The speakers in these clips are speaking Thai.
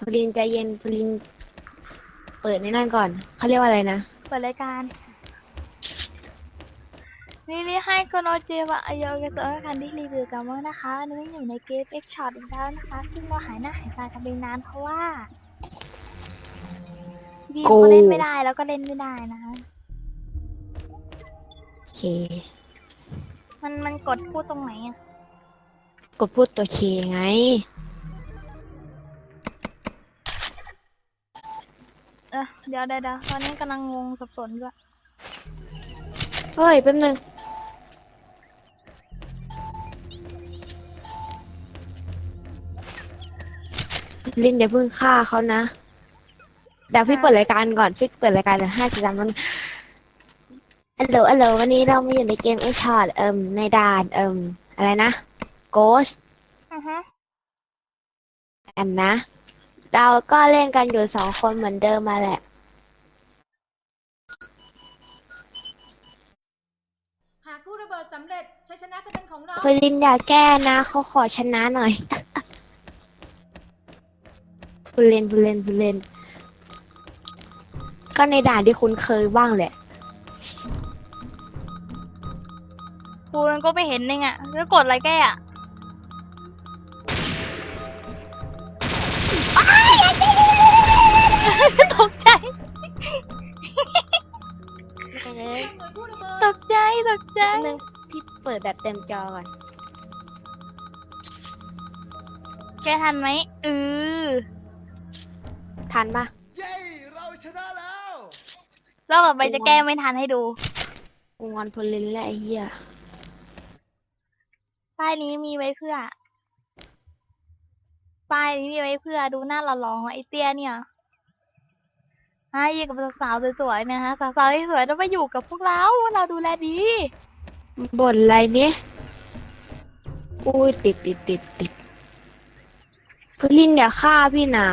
พลินใจเย็นพลิน เปิดในนั่นก่อน เขาเรียกว่าอะไรนะ เปิดรายการนี่นี่ให้โกโนเจวะอโยเกโตะคันที่รีวิวกันว่านะคะอันนี่อยู่ในเกม X Shot อีกแล้วนะคะซึ่งเราหายหน้าหายตากันไปนานเพราะว่าพี่กูก็เล่นไม่ได้แล้วก็เล่นไม่ได้นะคะโอเค มันมันกดพูดตรงไหนอะกดพูดตัวเคไง ออเดี๋ยวเดี๋ยวเดี๋ยวตอนนี้กำลังงงสับสนด้วยเฮ้ยแป๊บนึงลินอย่าเพิ่งฆ่าเขานะเดี๋ยวพี่เปิดรายการก่อนพี่เปิดรายการเดี๋ยวห้าจะจำมันอัลโหลอัลโหลวันนี้เรามาอยู่ในเกมเอชอตเอิมในด่านเอิมอะไรนะโกสอือฮะแอมนะ เราก็เล่นกันอยู่สองคนเหมือนเดิมมาแหละ หากกู้ระเบิดสำเร็จชัยชนะจะเป็นของเราฟลินอย่าแก้นะ เขาขอชนะหน่อยฟูเลนฟูเลนฟูเลนก็ในด่านที่คุณเคยบ้างแหละ กูมันก็ไม่เห็นเองอะแล้วกดอะไรแกอะ ใจตกใจนึงพี่เปิดแบบเต็มจอก่อน แกทันไหมเออทันปะเย้เราชนะแล้วรอบต่อไปจะแก้ไม่ทันให้ดูกูงอนฟูเลนและไอ้เหี้ยป้ายนี้มีไว้เพื่อป้ายนี้มีไว้เพื่อดูหน้าหล่อๆของไอเตี้ยเนี่ย ให้อยู่กับสาวๆสวยๆนะฮะสาวๆสวยๆต้องมาอยู่กับพวกเราพวกเราดูแลดีบ่นอะไรเนี่ยอุ้ยติดติดติดติดฟูลินอย่าฆ่าพี่นะ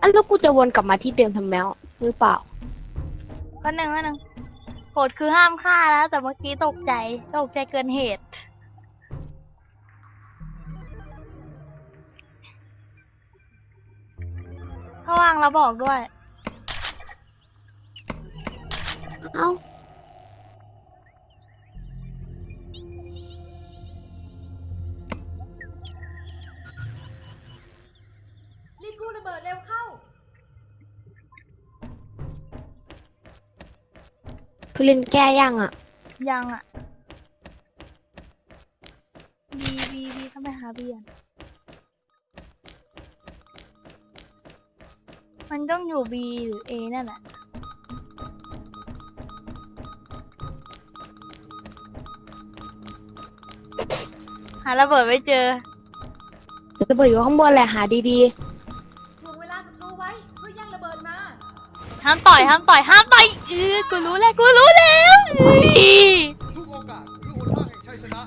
อันแล้วกูจะวนกลับมาที่เดิมทำไมวะหรือเปล่าก็หนึ่งก็หนึ่งกฎคือห้ามฆ่าแล้วแต่เมื่อกี้ตกใจตกใจเกินเหตุ ถ้าวางเราบอกด้วย เอ้ารีบกู้ระเบิดเร็วเข้าฟูลินแก้ยังอะ ยังอะบีบีบีต้องไปหาเบียน มันต้องอยู่บีหรือเอนั่นแหละ หาระเบิดไม่เจอ ระเบิดอยู่ข้างบนแหละหาดีถ่วงเวลาศัตรูไว้เพื่อแย่งระเบิดมา ห้ามต่อย ห้ามต่อย ห้ามต่อยเออกูรู้แล้ว กูรู้แล้วอุ๊ยทุกโอกาสคือหนทางแห่งชัยชนะ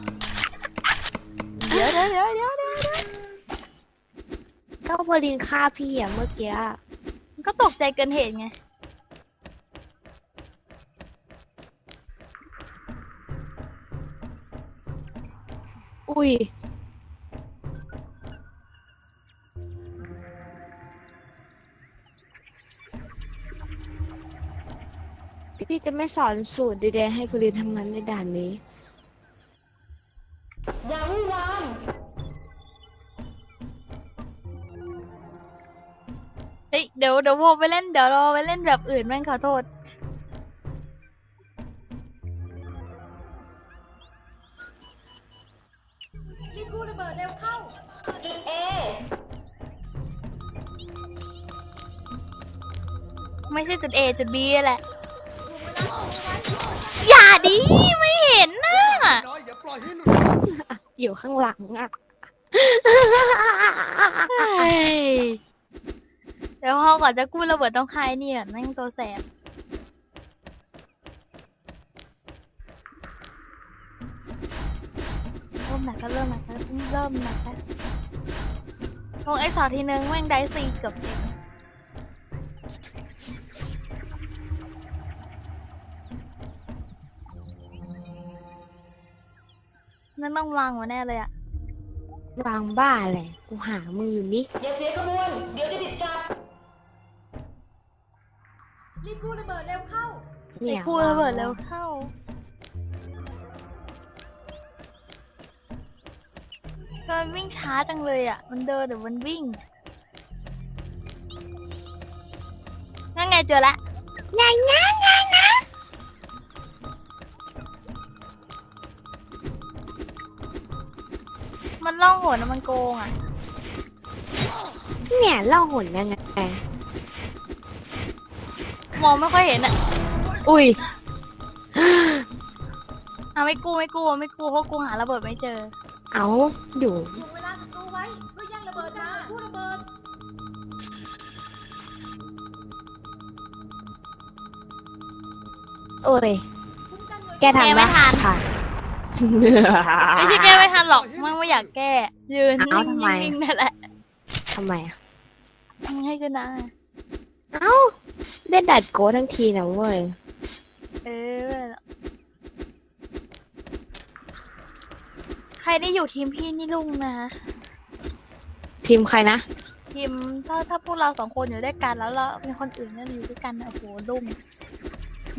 เดี๋ยวเดี๋ยวเดี๋ยวเดี๋ยวเดี๋ยวๆก็พอลินฆ่าพี่อะเมื่อกี้อะมัน ก็ตกใจเกินเหตุไง อุ้ย พี่จะไม่สอนสูตรดีๆให้พลินทำงานในด่านนี้ เฮ้ยเดี๋ยวเดี๋ยวโวไปเล่นเดี๋ยวเราไปเล่นแบบอื่นแม่งขอโทษ รีบกู้ระเบิดเร็วเข้า ไม่ใช่จุด A จุด B แหละ อย่าดิไม่เห็นน่ะน้อยอย่าปล่อยให้หลุดอยู่ข้างหลังอะ เฮ้ย เดี๋ยวพอก่อนจะกู้ระเบิดต้องคายเนี่ยแม่งตัวแสบเริ่มหนักก็เริ่มหนักแล้วเริ่มหนักแล้วลงไอ้สอทีนึงแม่งได้สี่เกือบเต็มนั่นต้องวางหัวแน่เลยอะวางบ้าอะไรกูหามืออยู่นี่รีบ ไอ้เนี่ยกูระเบิดแล้วเข้า มันวิ่งช้าจังเลยอะ มันเดินหรือมันวิ่ง นั่นไงเจอละไงนะไงนะมันล่องหนอะมันโกงอะ เนี่ยเล่าหนยังไง มองไม่ค่อยเห็นอะ อุ้ย อะไม่กูไม่กูไม่กูเพราะกูหาระเบิดไม่เจอ เอาอยู่ ถ่วงเวลาศัตรูไว้เพื่อแย่งระเบิดมากู้ระเบิด โอ้ย คุ้มกันหน่วยแกทันแกไม่ปะทัน ค่ะ ไม่ใช่แก้ไม่ทันหรอกมันไม่อยากแก้ ยืนเอ้าทำไมนิ่งๆนั่นแหละทำไมอะให้ชนะ เอ้าเล่นดัดโก้ทั้งทีนะเว้ย เออ ใครได้อยู่ทีมพี่นี่ลุงนะคะทีมใครนะ ทีมถ้าถ้าพวกเราสองคนอยู่ด้วยกันแล้วเรามีคนอื่นนั่นอยู่ด้วยกันนะโอ้โหลุง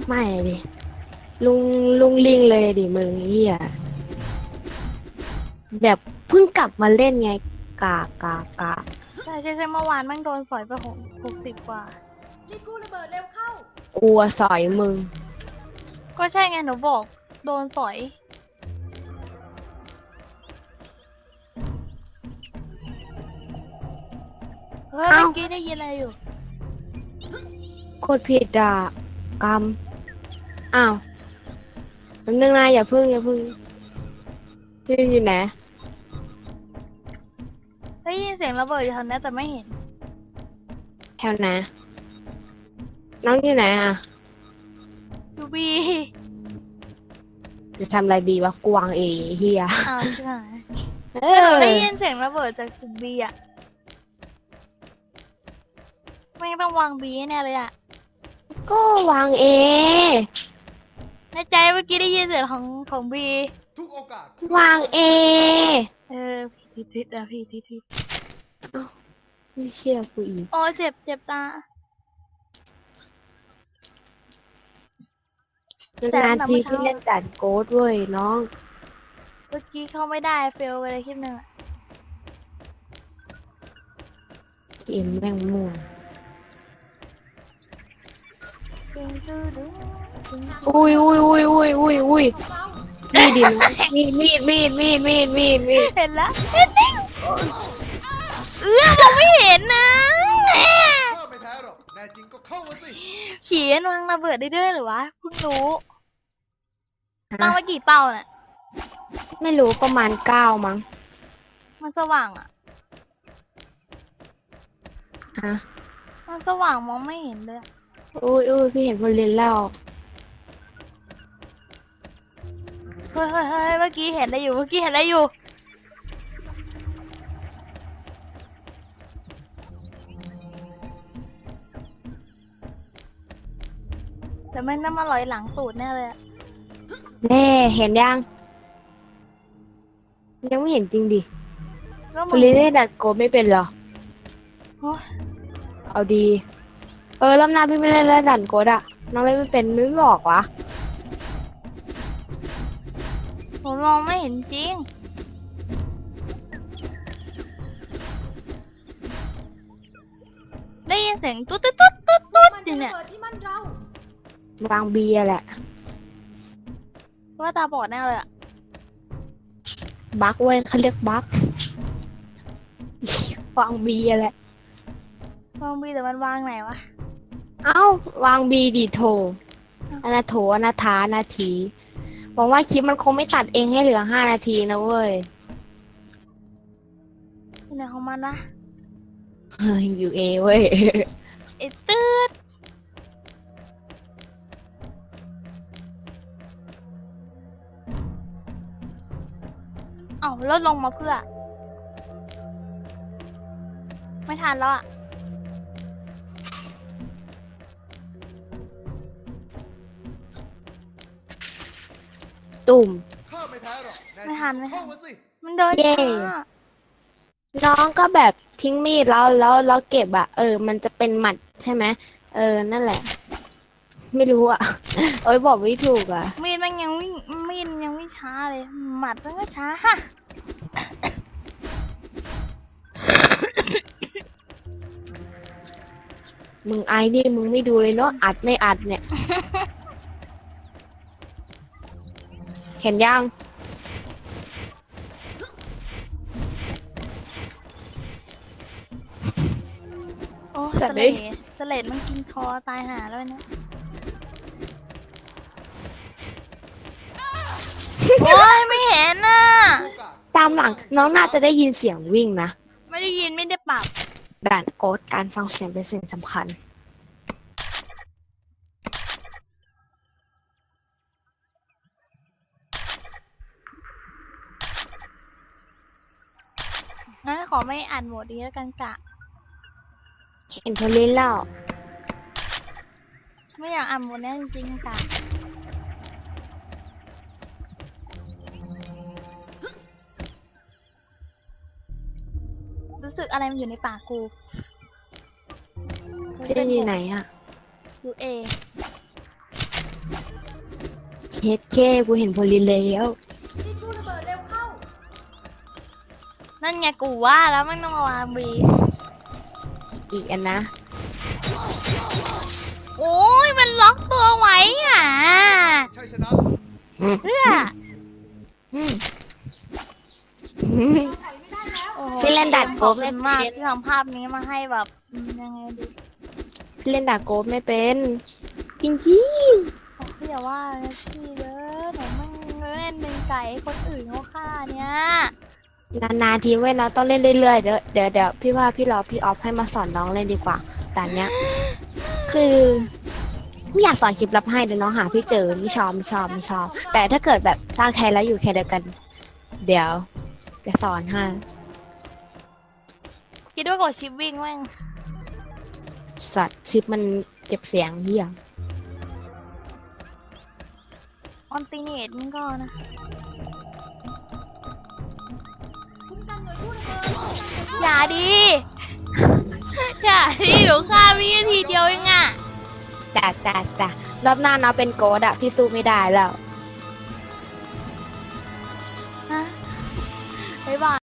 ไม่ดิ ลุงลุงลิงเลยดิมึงเฮียแบบเพิ่งกลับมาเล่นไง กากกากกากใช่ใช่ใช่เมื่อวานแม่งโดนสอยไปหกหกสิบกว่า รีบกู้ระเบิดเร็วเข้า กลัวสอยมึง ก็ใช่ไงหนูบอก โดนสอย เฮ้ยเอ้าเมื่อกี้ได้ยินอะไรอยู่โคตรผิดอะกรรมอ้าวแป๊บนึงนะอย่าพึ่งอย่าพึ่งพี่อยู่ไหนได้ยินเสียงระเบิดอยู่แถวนั้นแต่ไม่เห็น แถวไหนน้องอยู่ไหนอะยู บีจะทำอะไรบีวะกวางเอเฮียอ้าวใช่ไหมเอแต่หนูอได้ยินเสียงระเบิดจากจุดบีอะไม่งต้องวางบีแน่เลยอะก็วางเอในใจเมื่อกี้ได้ยินเสียงของของบีทุกโอกาสวางเอเออผิดผิดอะผิดผิดผิดไม่เชื่อกูอีกโอ้ยเจ็บเจ็บตา แต่นานแต่ๆทีเมื่อเช้าพี่เล่นด่านโกดเว้ยน้อง เมื่อกี้เข้าไม่ได้เฟลไปเลยคลิปหนึ่งอะเกมแม่งม่วงตึงตึงตึงตึงอุ้ยอุ้ยอุ้ยอุ้ยอุ้ยอุ้ยเบามีดดิมีดมีดมีดมีดมีดมีดมีดเห็นแล้วเห็นแล้วเอื้อมองไม่เห็นนะแหม่ถ้าไม่แพ้หรอกแน่จริงก็เข้ามาสิ ขี่มันวางระเบิดได้ด้วยเหรือวะเพิ่งรู้ตั้งไว้กี่เป้าน่ะ ไม่รู้ประมาณเก้ามั้งมันสว่างอะ ฮะมันสว่างมองไม่เห็นเลยอะอุ้ยอุ้ยพี่เห็นคนเล่นแล้วเฮ้ยเฮ้ยเฮ้ยเมื่อกี้เห็นอะไรอยู่ เมื่อกี้เห็นอะไรอยู่ แต่ไม่งต้องมาลอยหลังตูดแน่เลยอะแน่เห็นยัง ยังไม่เห็นจริงดิก็เหคมือนนเล่นดัดโกดไม่เป็นเหรอโอ้ยเอาดี เออรอบหน้าพี่ไม่เล่นแล้วดันโกดอะน้องเล่นไม่เป็นไม่บอกวะผมมองไม่เห็นจริง ได้ยินเสียงตุ๊ดตุ๊ดตุ๊ดตุ๊ดตุ๊ดมันอยู่จะเนี่ระยเบิดที่มันเรา วางเบียร์แหละ ว่าตาบอดแน่เลยอะบักเว้ยเขาเรียกบัก วางเบียร์แหละมองบีแต่มันวางไหนวะ เอ้าวางบีดีโทอนาโถอนาถานาทีหวังว่าคลิปมันคงไม่ตัดเองให้เหลือห้านาทีนะเว้ยอยู่ไหนของมันนะเฮ้ยอยู่เอเว้ย เอ้าลดลงมาเพื่อ ไม่ทันแล้วอะตุ่มถ้าไม่แพ้หรอกแน่จริงไม่ทันก็ไม่ทัเข้านมาสิ มันเดินเย้ ช้าน้องก็แบบทิ้งมีดแล้วแล้วแล้วเก็บอะเออ มันจะเป็นหมัดใช่ไหมเออ นั่นแหละ ไม่รู้อะโอ้ยบอกไม่ถูกอะมีดมันยังวิ่งมีดมันยังวิ่งช้าเลย หมัดมันก็ช้าฮะ มึงไอ้นี่มึงไม่ดูเลยเนาะอัดไม่อัดเนี่ยเห็นยังโอ้สัสตว์เลเอ้ดยสเลดมันกินคอตายหาแล้วเนี่ยโอ้ยไม่เห็นน่ะโอกาสตามหลังน้องน่าจะได้ยินเสียงวิ่งนะ ไม่ได้ยินไม่ได้ปรับด่านโกดการฟังเสียงเป็นสิ่งสำคัญ งั้นขอไม่อ่านโหมดนี้แล้วกันกะ เห็นพลินแล้ว ไม่อยากอ่านโหมดนี้จริงๆกะ สึกอะไรมันอยู่ในปากกูพี่ได้อยู่ไหนอะยูเอเคสเคกูเห็นพลินแล้วนี่ตู้ระเบิดเร็วเข้า นั่นไงกูว่าแล้วมันต้องมาวางบีอีกอันนะ โอ้ยมันล็อกตัวไว้อะชัยชนะเพื่อ อืมถอยไม่ได้แล้วโอ้โหฟินแลนด์ดัดขอบโกบคุณมากเล่นที่ทำภาพนี้มาให้แบบอืมยังไงดีพี่เล่นดาโกดไม่เป็น จริงจริงบอกพี่อย่าว่านะพี่เด้อหนูมันเล่นเป็นไก่ให้คนอื่นเขาฆ่าเนี่ยๆ นานๆทีเว้ยเราต้องเล่นเรื่อยๆ เดี๋ยวเดี๋ยวเดี๋ยวพี่ว่าพี่รอพี่ออฟให้มาสอนน้องเล่นดีกว่าด่านเนี้ย คือไม่อยากสอนคลิปลับให้เดี๋ยวน้องหาพี่เจอไม่ชอบไม่ชอบไม่ชอบ แต่ถ้าเกิดแบบสร้างแคร์แล้วอยู่แคร์เดียวกัน เดี๋ยวจะสอนให้ คิดว่ากดชิปวิ่งแม่งสัตว์ชิปมันเจ็บเสียงเหี้ยออนติเนตมันก็นะคุ้มกันหน่วยตู้ระเบิดคุ้มกันหน่วยตู้อย่าดี อย่าดีหนูฆ่าพี่ทีเดียวเองอะจ้าจ้าจ้ารอบหน้าน้องเป็นโกดอะพี่สู้ไม่ได้แล้ว ฮะบ๊ายบาย